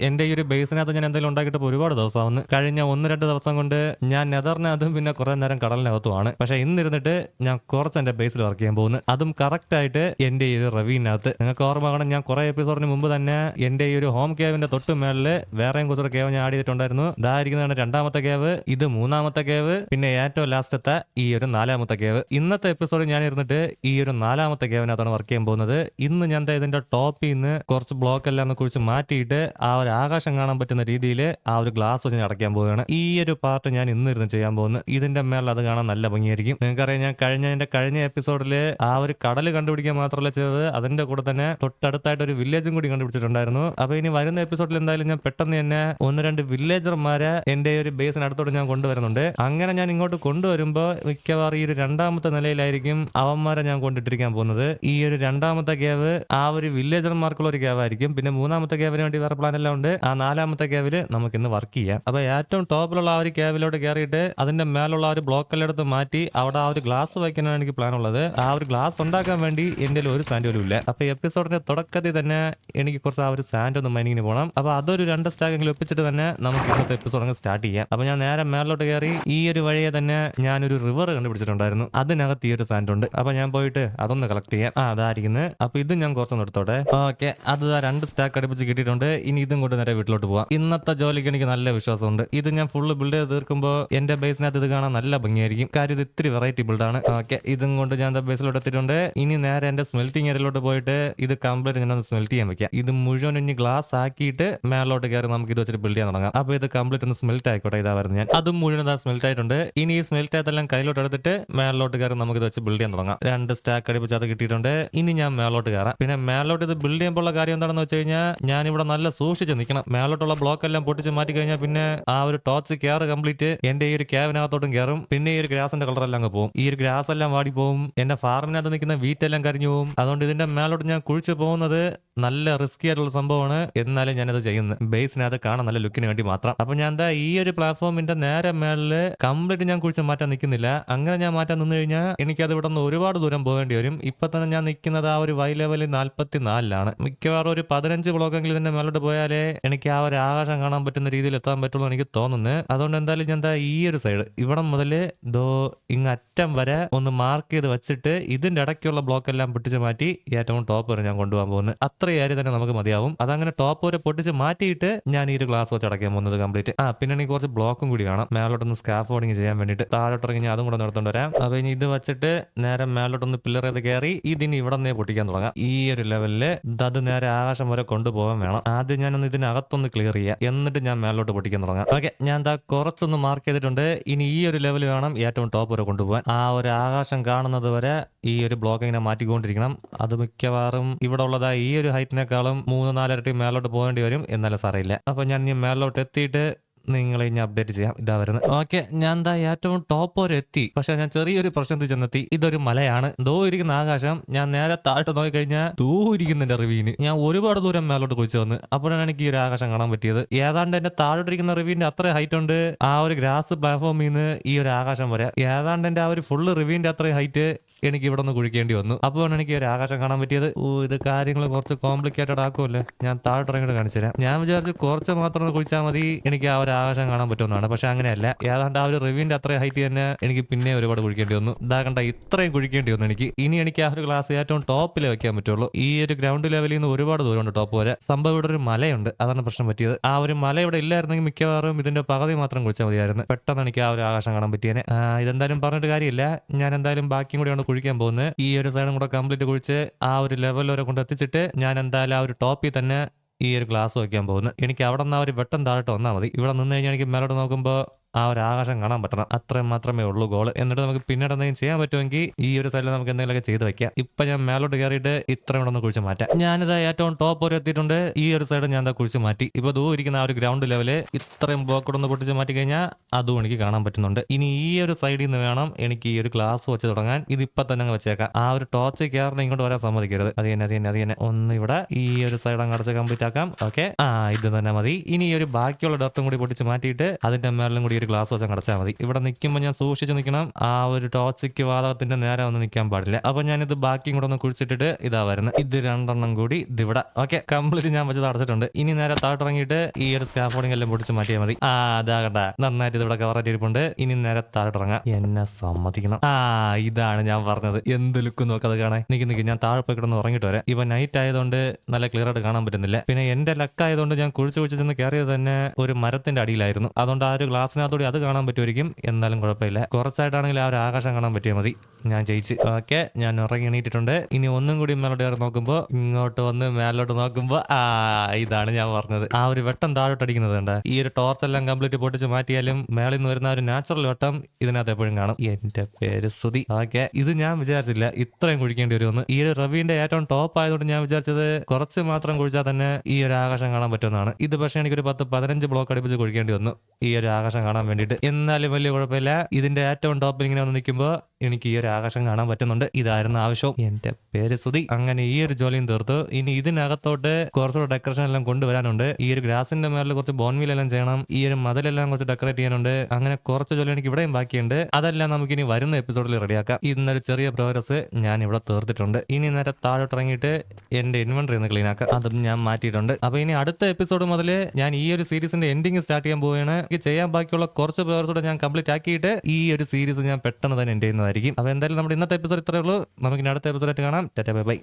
എന്റെ ഈ ഒരു ബേസിനകത്ത് ഞാൻ എന്തെങ്കിലും ഉണ്ടാക്കിയിട്ട് ഒരുപാട് ദിവസമാവുന്നു കഴിഞ്ഞ ഒന്ന് രണ്ട് ദിവസം കൊണ്ട് ഞാൻ നെതറിനകത്തും പിന്നെ കുറെ നേരം കടലിനകത്തുമാണ്. പക്ഷെ ഇന്നിരുന്നിട്ട് ഞാൻ കുറച്ച് എന്റെ ബേസിൽ വർക്ക് ചെയ്യാൻ പോകുന്നു. അതും കറക്റ്റ് ആയിട്ട് എന്റെ ഈ ഒരു റവീനകത്ത് നിങ്ങൾക്ക് ഓർമ്മ ഞാൻ കുറെ എപ്പിസോഡിന് മുമ്പ് തന്നെ എന്റെ ഈ ഒരു ഹോം കേവിന്റെ തൊട്ട് മേളിൽ വേറെയും കുറച്ചൊരു കേവ് ഞാൻ ആഡ് ചെയ്തിട്ടുണ്ടായിരുന്നു. ഇതായിരിക്കുന്നതാണ് രണ്ടാമത്തെ കേവ് ഇത് മൂന്നാമത്തെ കേവ് പിന്നെ ഏറ്റവും ലാസ്റ്റത്തെ ഈ ഒരു നാലാമത്തെ കേവ് ഇന്നത്തെ എപ്പിസോഡ് ഞാൻ ഇരുന്നിട്ട് ഈ ഒരു നാലാമത്തെ കേവിനകത്താണ് വർക്ക് ചെയ്യാൻ പോകുന്നത്. ഇന്ന് ഞാൻ ഇതിന്റെ ടോപ്പിൽ നിന്ന് കുറച്ച് ബ്ലോക്ക് എല്ലാം കുറിച്ച് മാറ്റിയിട്ട് ആ ഒരു ആകാശം കാണാൻ പറ്റുന്ന രീതിയിൽ ആ ഒരു ഗ്ലാസ് വെച്ച് അടയ്ക്കാൻ പോവുകയാണ്. ഈ ഒരു പാർട്ട് ഞാൻ ഇന്ന് ഇരുന്ന് ചെയ്യാൻ പോകുന്നു. ഇതിന്റെ മേളിൽ അത് കാണാൻ നല്ല ഭംഗിയായിരിക്കും. നിങ്ങൾക്കറിയാം ഞാൻ കഴിഞ്ഞ എന്റെ കഴിഞ്ഞ എപ്പിസോഡിൽ ആ ഒരു കടൽ കണ്ടുപിടിക്കാൻ മാത്രമല്ല ചെയ്തത്. അതിന്റെ കൂടെ തന്നെ തൊട്ടടുത്തായിട്ട് ഒരു വില്ലേജും കൂടി കണ്ടുപിടിച്ചിട്ടുണ്ടായിരുന്നു. അപ്പൊ ഇനി വരുന്ന എപ്പിസോഡിൽ എന്തായാലും ഞാൻ പെട്ടെന്ന് തന്നെ ഒന്ന് രണ്ട് വില്ലേജർമാരെ എന്റെ ഒരു ബേസിന് ഞാൻ കൊണ്ടുവരുന്നുണ്ട്. അങ്ങനെ ഞാൻ ഇങ്ങോട്ട് കൊണ്ടുവരുമ്പോൾ മിക്കവാറും ഈ ഒരു രണ്ടാമത്തെ നിലയിലായിരിക്കും അവന്മാരെ ഞാൻ കൊണ്ടിട്ടിരിക്കാൻ പോകുന്നത്. ഈ ഒരു രണ്ടാമത്തെ കേവ് ആ ഒരു വില്ലേജർമാർക്കുള്ള ഒരു കേവ് ആയിരിക്കും. പിന്നെ മൂന്നാമത്തെ കേവിന് വേണ്ടി വേറെ പ്ലാൻ എല്ലാം ഉണ്ട് ആ നാലാമത്തെ കേവിൽ നമുക്ക് ഇന്ന് വർക്ക് ചെയ്യാം. അപ്പൊ ഏറ്റവും ടോപ്പിലുള്ള ആ ഒരു കേവിലോട്ട് കയറിയിട്ട് അതിന്റെ മേലുള്ള ഒരു ബ്ലോക്ക് എല്ലാം എടുത്ത് മാറ്റി അവിടെ ആ ഒരു ഗ്ലാസ് വയ്ക്കാനാണ് എനിക്ക് പ്ലാൻ ഉള്ളത്. ആ ഒരു ഗ്ലാസ് ഉണ്ടാക്കാൻ വേണ്ടി എന്റെ ഒരു സാൻഡ് പോലും ഇല്ല. അപ്പൊ എപ്പിസോഡിന്റെ തുടക്കത്തിൽ തന്നെ എനിക്ക് കുറച്ച് ആ ഒരു സാൻഡ് ഒന്ന് മൈനിങ്ങിന് പോകണം അപ്പൊ അതൊരു രണ്ട് സ്റ്റാക്കെങ്കിലും ഒപ്പിച്ചിട്ട് തന്നെ നമുക്ക് ഇന്നത്തെ എപ്പിസോഡ് അങ്ങ് സ്റ്റാർട്ട് ചെയ്യാം. അപ്പൊ ഞാൻ നേരെ മേളിലോട്ട് കയറി ഈ ഒരു വഴിയെ തന്നെ ഞാൻ ഒരു റിവർ കണ്ടുപിടിച്ചിട്ടുണ്ടായിരുന്നു. അതിനകത്ത് ഈ ഒരു സാൻഡ് ഉണ്ട്. അപ്പൊ ഞാൻ പോയിട്ട് അതൊന്ന് കളക്ട് ചെയ്യാം. ആ അതായിരിക്കുന്നത് അപ്പൊ ഇത് ഞാൻ കുറച്ചൊന്ന് എടുത്തോട്ടെ. ഓക്കെ. അത് രണ്ട് സ്റ്റാക്ക് അടുപ്പിച്ച് കിട്ടിയിട്ടുണ്ട്. ഇനി ഇതും കൊണ്ട് നേരെ വീട്ടിലോട്ട് പോവാം. ഇന്നത്തെ ജോലിക്ക് എനിക്ക് നല്ല വിശ്വാസമുണ്ട്. ഇത് ഞാൻ ഫുള്ള് ബിൽഡ് ചെയ്ത് തീർക്കുമ്പോൾ എന്റെ ബേസിനകത്ത് ഇത് കാണാൻ നല്ല ഭംഗിയായിരിക്കും. കാര്യം ഇത് ഇത്തിരി വെറൈറ്റി ബിൽഡാണ് ഓക്കെ ഇതും കൊണ്ട് ഞാൻ ബേസിലോട്ട് എത്തിയിട്ടുണ്ട്. ഇനി നേരെ എന്റെ സ്മെൽറ്റിംഗ് ഏരിയയിലോട്ട് പോയിട്ട് ഇത് കംപ്ലീറ്റ് ഞാൻ സ്മെൽറ്റ് ചെയ്യാൻ വെക്കാം. ഇത് മുഴുവൻ ഇനി ഗ്ലാസ് ആക്കിയിട്ട് മേലോട്ട് കയറി നമുക്ക് ഇത് വെച്ചിട്ട് ബിൽഡ് ചെയ്യാൻ തുടങ്ങാം. അപ്പൊ ഇത് കംപ്ലീറ്റ് ഒന്ന് സ്മെൽറ്റ് ആയിക്കോട്ടെ ഇതാ വരുന്നത് ഞാൻ. അതും മുഴുവൻ ഇതാ സ്മെൽറ്റ് ആയിട്ടുണ്ട്. ഇനി ഈ സ്മെൽറ്റ് ആയതെല്ലാം കയ്യിലോട്ട് എടുത്തിട്ട് മേലോട്ട് കയറി നമുക്ക് ഇത് വെച്ച് ബിൽഡ് ചെയ്യാൻ തുടങ്ങാം. രണ്ട് സ്റ്റാക്ക് അടിപ്പിച്ച് അത് കിട്ടിയിട്ടുണ്ട്. ഇനി ഞാൻ മേലോട്ട് കയറാം. പിന്നെ മേലോട്ട് ഇത് ബിൽഡ് ചെയ്യുമ്പോൾ കാര്യം എന്താണെന്ന് വെച്ച് കഴിഞ്ഞാൽ ഞാൻ ഇവിടെ നല്ല സൂക്ഷിച്ച് നിൽക്കണം. മേലോട്ടുള്ള ബ്ലോക്ക് എല്ലാം പൊട്ടിച്ച് മാറ്റി കഴിഞ്ഞാൽ പിന്നെ ആ ഒരു ടോർച്ച് കെയർ കംപ്ലീറ്റ് എന്റെ ഈ ഒരു ക്യാബിനകത്തോട്ടും കയറും. പിന്നെ ഈ ഒരു ഗ്രാസിന്റെ കളർ എല്ലാം അങ്ങ് പോകും ഈ ഒരു ഗ്രാസ് എല്ലാം വാടി പോകും എന്റെ ഫാർമിനകത്ത് നിൽക്കുന്ന വീറ്റെല്ലാം കരിഞ്ഞു പോകും അതുകൊണ്ട് ഇതിന്റെ മേലോട്ട് ഞാൻ കുഴിച്ചു പോകുന്നത് നല്ല റിസ്കി ആയിട്ടുള്ള സംഭവമാണ്. എന്നാലും ഞാനത് ചെയ്യുന്നത് ബേസിനകത്ത് കാണാൻ നല്ല ലുക്കിന് വേണ്ടി മാത്രം. അപ്പൊ ഞാൻ എന്താ ഈ ഒരു പ്ലാറ്റ്ഫോമിന്റെ നേരെ മേളിൽ കംപ്ലീറ്റ് ഞാൻ കുഴിച്ച് മാറ്റാൻ നിൽക്കുന്നില്ല. അങ്ങനെ ഞാൻ മാറ്റാൻ നിന്ന് കഴിഞ്ഞാൽ എനിക്കത് ഇവിടെ നിന്ന് ഒരുപാട് ദൂരം പോകേണ്ടി വരും. ഇപ്പൊ തന്നെ ഞാൻ നിൽക്കുന്നത് ആ ഒരു വൈ ലെവലിൽ നാല്പത്തി നാലിലാണ് മിക്കവാറും ഒരു പതിനഞ്ച് ബ്ലോക്കെങ്കിലും ഇതിന്റെ മേലോട്ട് പോയാലേ എനിക്ക് ആ ഒരു ആകാശം കാണാൻ പറ്റുന്ന രീതിയിൽ എത്താൻ പറ്റുള്ളൂ എനിക്ക് തോന്നുന്നത് അതുകൊണ്ട് എന്തായാലും ഞാൻ എന്താ ഈ ഒരു സൈഡ് ഇവിടെ മുതൽ ദോ ഇങ്ങ് അറ്റം വരെ ഒന്ന് മാർക്ക് ചെയ്ത് വെച്ചിട്ട് ഇതിന്റെ ഇടയ്ക്കുള്ള ബ്ലോക്ക് എല്ലാം പൊട്ടിച്ച് മാറ്റി ഏറ്റവും ടോപ്പ് വരെ ഞാൻ കൊണ്ടുപോകാൻ പോകുന്നത് അത്ര ഏരിയ തന്നെ നമുക്ക് മതിയാവും. അതങ്ങനെ ടോപ്പ് വരെ പൊട്ടിച്ച് മാറ്റിയിട്ട് ഞാൻ ഈ ഒരു ഗ്ലാസ് വെച്ച് അടയ്ക്കാൻ പോകുന്നത് കംപ്ലീറ്റ് ആ പിന്നെ എനിക്ക് കുറച്ച് ബ്ലോക്കും കൂടി കാണാം. മേലോട്ടൊന്ന് സ്കാഫ് ഓടിങ് ചെയ്യാൻ വേണ്ടിയിട്ട്. താഴോട്ട് ഇറങ്ങി ഞാൻ അതും കൂടെ നടത്തേണ്ട വരാം. അപ്പൊ ഇനി ഇത് വെച്ചിട്ട് നേരെ മേലോട്ടൊന്ന് പില്ലർ ചെയ്ത് കയറി ഇതിന് ഇവിടെ നിന്നേ പൊട്ടിക്കാൻ തുടങ്ങാം. ഈ ഒരു ലെവലിൽ അത് നേരെ ആകാശം വരെ കൊണ്ടുപോകാൻ വേണം. ആദ്യം ഞാനൊന്ന് ഇതിനകത്തൊന്ന് ക്ലിയർ ചെയ്യാം. എന്നിട്ട് ഞാൻ മേലോട്ട് പൊട്ടിക്കാൻ തുടങ്ങാം. ഓക്കെ ഞാൻ എന്താ കുറച്ചൊന്ന് മാർക്ക് ചെയ്തിട്ടുണ്ട്. ഇനി ഈ ഒരു ലെവൽ വേണം ഏറ്റവും ടോപ്പ് വരെ കൊണ്ടുപോകാൻ. ആ ഒരു ആകാശം കാണുന്നത് വരെ ഈ ഒരു ബ്ലോക്ക് ഇങ്ങനെ മാറ്റിക്കൊണ്ടിരിക്കണം. അത് മിക്കവാറും ഇവിടെ ഉള്ളതാ ഈ ഒരു ഹൈറ്റിനേക്കാളും മൂന്ന് നാലരട്ടി മേലോട്ട് പോകേണ്ടി വരും. എന്നാലും സാറിയില്ല അപ്പൊ ഞാൻ ഇനി മേലോട്ട് എത്തിയിട്ട് നിങ്ങളെ ഇനി അപ്ഡേറ്റ് ചെയ്യാം. ഇതാ വരുന്നത്. ഓക്കെ ഞാൻ എന്താ ഏറ്റവും ടോപ്പ് വരെ എത്തി. പക്ഷെ ഞാൻ ചെറിയൊരു പ്രശ്നത്തിൽ ചെന്നെത്തി. ഇതൊരു മലയാണ്. ദോ ഇരിക്കുന്ന ആകാശം ഞാൻ നേരെ താഴോട്ട് നോക്കി കഴിഞ്ഞാൽ ദൂ ഇരിക്കുന്ന റിവീന് ഞാൻ ഒരുപാട് ദൂരം മേലോട്ട് കുഴിച്ചു വന്ന്. അപ്പോഴാണ് എനിക്ക് ഈ ഒരു ആകാശം കാണാൻ പറ്റിയത്. ഏതാണ്ട് എന്റെ താഴോട്ടിരിക്കുന്ന റിവീന്റെ അത്ര ഹൈറ്റ് ഉണ്ട്. ആ ഒരു ഗ്രാസ് പ്ലാറ്റ്ഫോമിൽ നിന്ന് ഈ ഒരു ആകാശം വരെ. ഏതാണ്ട് എന്റെ ആ ഒരു ഫുള്ള് റിവീന്റെ അത്രയും ഹൈറ്റ് എനിക്ക് ഇവിടെ നിന്ന് കുഴിക്കേണ്ടി വന്നു. അപ്പോഴാണ് എനിക്ക് ഒരു ആകാശം കാണാൻ പറ്റിയത്. ഓ ഇത് കാര്യങ്ങൾ കുറച്ച് കോംപ്ലിക്കേറ്റഡ് ആക്കുമല്ലേ ഞാൻ താഴോട്ട് ഇറങ്ങിയിട്ട് കാണിച്ചു തരാം. ഞാൻ വിചാരിച്ചു കുറച്ച് മാത്രം കുഴിച്ചാൽ മതി. എനിക്ക് ആ ഒരു ആകാശം കാണാൻ പറ്റുമെന്നാണ്. പക്ഷെ അങ്ങനെയല്ല. ഏതാണ്ട് ആ ഒരു റിവ്യൂന്റെ അത്രയും ഹൈറ്റ് തന്നെ എനിക്ക് പിന്നെ ഒരുപാട് കുഴിക്കേണ്ടി വന്നു. ഇതാ കണ്ട ഇത്രയും കുഴിക്കേണ്ടി വന്നു എനിക്ക്. ഇനി എനിക്ക് ആ ഒരു ക്ലാസ് ഏറ്റവും ടോപ്പിൽ വെക്കാൻ പറ്റുള്ളൂ. ഈ ഒരു ഗ്രൗണ്ട് ലെവലിൽ നിന്ന് ഒരുപാട് ദൂരമുണ്ട് ടോപ്പ് വരെ. സംഭവം ഇവിടെ ഒരു മലയുണ്ട്. അതാണ് പ്രശ്നം പറ്റിയത്. ആ ഒരു മല ഇവിടെ ഇല്ലായിരുന്നെങ്കിൽ മിക്കവാറും ഇതിന്റെ പകുതി മാത്രം കുഴിച്ചാൽ മതിയായിരുന്നു. പെട്ടെന്ന് എനിക്ക് ആ ഒരു ആകാശം കാണാൻ പറ്റിയേനെ. ഇതെന്തായാലും പറഞ്ഞിട്ട് കാര്യമില്ല. ഞാൻ എന്തായാലും ബാക്കിയും കൂടിയാണ് കുഴിക്കാൻ പോകുന്നത് ഈ ഒരു സൈഡും കൂടെ കംപ്ലീറ്റ് കുഴിച്ച് ആ ഒരു ലെവൽ വരെ കൊണ്ട് എത്തിച്ചിട്ട് ഞാൻ എന്തായാലും ആ ഒരു ടോപ്പിൽ തന്നെ ഈ ഒരു ഗ്ലാസ് വയ്ക്കാൻ പോകുന്നത് എനിക്ക് അവിടെ നിന്ന് ആ ഒരു വെട്ടം താഴോട്ട് വന്നാൽ മതി. ഇവിടെ നിന്ന് കഴിഞ്ഞാൽ എനിക്ക് മേലോട്ട് നോക്കുമ്പോൾ ആ ഒരു ആകാശം കാണാൻ പറ്റണം. അത്രയും മാത്രമേ ഉള്ളൂ ഗോൾ എന്നിട്ട് നമുക്ക് പിന്നീട് എന്തെങ്കിലും ചെയ്യാൻ പറ്റുമെങ്കിൽ ഈ ഒരു തലയിൽ നമുക്ക് എന്തെങ്കിലുമൊക്കെ ചെയ്ത് വെക്കാം. ഇപ്പൊ ഞാൻ മേലോട്ട് കയറിയിട്ട് ഇത്രയും കൂടെ ഒന്ന് കുഴിച്ച് മാറ്റാം. ഞാനിത് ഏറ്റവും ടോപ്പ് വരെ എത്തിയിട്ടുണ്ട്. ഈ ഒരു സൈഡ് ഞാൻ എന്താ കുഴിച്ച് മാറ്റി. ഇപ്പൊ ദൂ ഇരിക്കുന്ന ആ ഒരു ഗ്രൗണ്ട് ലെവൽ ഇത്രയും ബോക്ക് ഒന്ന് പൊട്ടിച്ച് മാറ്റി കഴിഞ്ഞാൽ അതും എനിക്ക് കാണാൻ പറ്റുന്നുണ്ട്. ഇനി ഈ ഒരു സൈഡിൽ നിന്ന് വേണം എനിക്ക് ഈ ഒരു ഗ്ലാസ് വെച്ച് തുടങ്ങാൻ. ഇത് ഇപ്പൊ തന്നെ അങ്ങ് വെച്ചേക്കാം. ആ ഒരു ടോർച്ച് കയറിന് ഇങ്ങോട്ട് വരാൻ സമ്മതിക്കരുത്. അത് തന്നെ അത് തന്നെ അത് തന്നെ. ഒന്ന് ഇവിടെ ഈ ഒരു സൈഡ് അങ്ങ് അടച്ച് കംപ്ലീറ്റ് ആക്കാം. ഓക്കെ ആ ഇത് തന്നെ മതി. ഇനി ഈ ഒരു ബാക്കിയുള്ള ഡർത്തും കൂടി പൊട്ടിച്ച് മാറ്റിയിട്ട് അതിന്റെ മേളിലും കൂടി ഒരു ഗ്ലാസ് വെച്ചാൽ കടച്ചാൽ മതി. ഇവിടെ നിൽക്കുമ്പോൾ ഞാൻ സൂക്ഷിച്ച് നിൽക്കണം ആ ഒരു ടോക്സിക് വാതകത്തിന്റെ നേരെ ഒന്ന് നിൽക്കാൻ പാടില്ല. അപ്പൊ ഞാനിത് ബാക്കിയും കൂടെ ഒന്ന് കുഴിച്ചിട്ടിട്ട് ഇതാ വരുന്നത് ഇത് രണ്ടെണ്ണം കൂടി ഇതിവിടെ ഓക്കെ കംപ്ലീറ്റ് ഞാൻ വെച്ചത് അടച്ചിട്ടുണ്ട്. ഇനി നേരെ താഴോട്ടിറങ്ങിയിട്ട് ഈ ഒരു സ്കാഫോർഡിംഗ് എല്ലാം പൊടിച്ച് മാറ്റിയാൽ മതി. ആ അതാകട്ടെ നന്നായിട്ട് ഇതിവിടെ കവറായിട്ട് ഇരിപ്പുണ്ട്. ഇനി നേരെ താഴോട്ടിറങ്ങാം. എന്നെ സമ്മതിക്കണം. ആ ഇതാണ് ഞാൻ പറഞ്ഞത്. എന്ത് ലുക്ക് നോക്കത് കാണാൻ. നിൽക്കി നിൽക്കി ഞാൻ താഴെ പോയി കിടന്ന് ഉറങ്ങിട്ട് വരാം. ഇപ്പൊ നൈറ്റ് ആയതുകൊണ്ട് നല്ല ക്ലിയർ ആയിട്ട് കാണാൻ പറ്റുന്നില്ല. പിന്നെ എന്റെ ലക്കായതുകൊണ്ട് ഞാൻ കുഴിച്ചു കുഴിച്ച് ചെന്ന് കയറിയത് തന്നെ ഒരു മരത്തിന്റെ അടിയിലായിരുന്നു. അതുകൊണ്ട് ആ ഒരു ഗ്ലാസിനകത്തൂടെ അത് കാണാൻ പറ്റുമായിരിക്കും. എന്നാലും കുഴപ്പമില്ല. കുറച്ചായിട്ടാണെങ്കിൽ ആ ഒരു ആകാശം കാണാൻ പറ്റിയാൽ മതി. ഞാൻ ജയിച്ച്. ഓക്കെ. ഞാൻ ഉറങ്ങി എണീറ്റിട്ടുണ്ട്. ഇനി ഒന്നും കൂടി മേലോട്ട് കയറി നോക്കുമ്പോൾ ഇങ്ങോട്ട് വന്ന് മേലോട്ട് നോക്കുമ്പോൾ ആ ഇതാണ് ഞാൻ പറഞ്ഞത്. ആ ഒരു വെട്ടം താഴോട്ട് അടിക്കുന്നത് കണ്ട. ഈ ഒരു ടോർച്ച് എല്ലാം കംപ്ലീറ്റ് പൊട്ടിച്ച് മാറ്റിയാലും മേളിൽ നിന്ന് വരുന്ന ഒരു നാച്ചുറൽ വെട്ടം ഇതിനകത്ത് എപ്പോഴും കാണും. എന്റെ പേര് സുതി ഓക്കെ. ഇത് ഞാൻ വിചാരിച്ചില്ല ഇത്രയും കുഴിക്കേണ്ടി വരുമെന്ന്. ഈ ഒരു റവിന്റെ ഏറ്റവും ടോപ്പ് ആയതുകൊണ്ട് ഞാൻ വിചാരിച്ചത് കുറച്ച് മാത്രം കുഴിച്ചാൽ തന്നെ ഈ ഒരു ആകാശം കാണാൻ പറ്റുമെന്നാണ്. ഇത് പക്ഷേ എനിക്കൊരു പത്ത് പതിനഞ്ച് ബ്ലോക്ക് അടുപ്പിച്ച് കുഴിക്കേണ്ടി വന്നു. ഈ ഒരു ആകാശം കാണാൻ വേണ്ടിയിട്ട്. എന്നാലും വലിയ കുഴപ്പമില്ല. ഇതിന്റെ ഏറ്റവും ടോപ്പിൽ ഇങ്ങനെ വന്ന് നിൽക്കുമ്പോൾ എനിക്ക് ഈ ഒരു ആകാശം കാണാൻ പറ്റുന്നുണ്ട്. ഇതായിരുന്നു ആവശ്യം. എന്റെ പേര് സുതി അങ്ങനെ ഈ ഒരു ജോലിയും തീർത്തു. ഇനി ഇതിനകത്തോട്ട് കുറച്ചുകൂടെ ഡെക്കറേഷൻ എല്ലാം കൊണ്ടുവരാനുണ്ട്. ഈ ഒരു ഗ്രാസിന്റെ മേളിൽ കുറച്ച് ബോൺവീൽ എല്ലാം ചെയ്യണം. ഈ ഒരു മതിലെല്ലാം കുറച്ച് ഡെക്കറേറ്റ് ചെയ്യാനുണ്ട്. അങ്ങനെ കുറച്ച് ജോലി എനിക്ക് ഇവിടെയും ബാക്കിയുണ്ട്. അതെല്ലാം നമുക്ക് ഇനി വരുന്ന എപ്പിസോഡിൽ റെഡിയാക്കാം ഇന്നൊരു ചെറിയ പ്രോഗ്രസ് ഞാൻ ഇവിടെ തീർത്തിട്ടുണ്ട്. ഇനി നേരെ താഴോട്ട് ഇറങ്ങിയിട്ട് എന്റെ ഇൻവെന്ററി ഒന്ന് ക്ലീൻ ആക്കാം. അതും ഞാൻ മാറ്റിയിട്ടുണ്ട്. അപ്പൊ ഇനി അടുത്ത എപ്പിസോഡ് മുതൽ ഞാൻ ഈ ഒരു സീരീസിന്റെ എൻഡിങ് സ്റ്റാർട്ട് ചെയ്യാൻ പോവുകയാണ്. ചെയ്യാൻ ബാക്കിയുള്ള കുറച്ച് പ്രോഗ്രസ് കൂടെ ഞാൻ കംപ്ലീറ്റ് ആക്കിയിട്ട് ഈ ഒരു സീരീസ് ഞാൻ പെട്ടെന്ന് തന്നെ എൻഡ് ചെയ്യുന്നതായിരിക്കും അപ്പോൾ എന്തായാലും നമ്മുടെ ഇന്നത്തെ എപ്പിസോഡ് ഇത്രയേ ഉള്ളൂ. നമുക്ക് ഇനി അടുത്ത എപ്പിസോഡായിട്ട് കാണാം. Tata bye bye.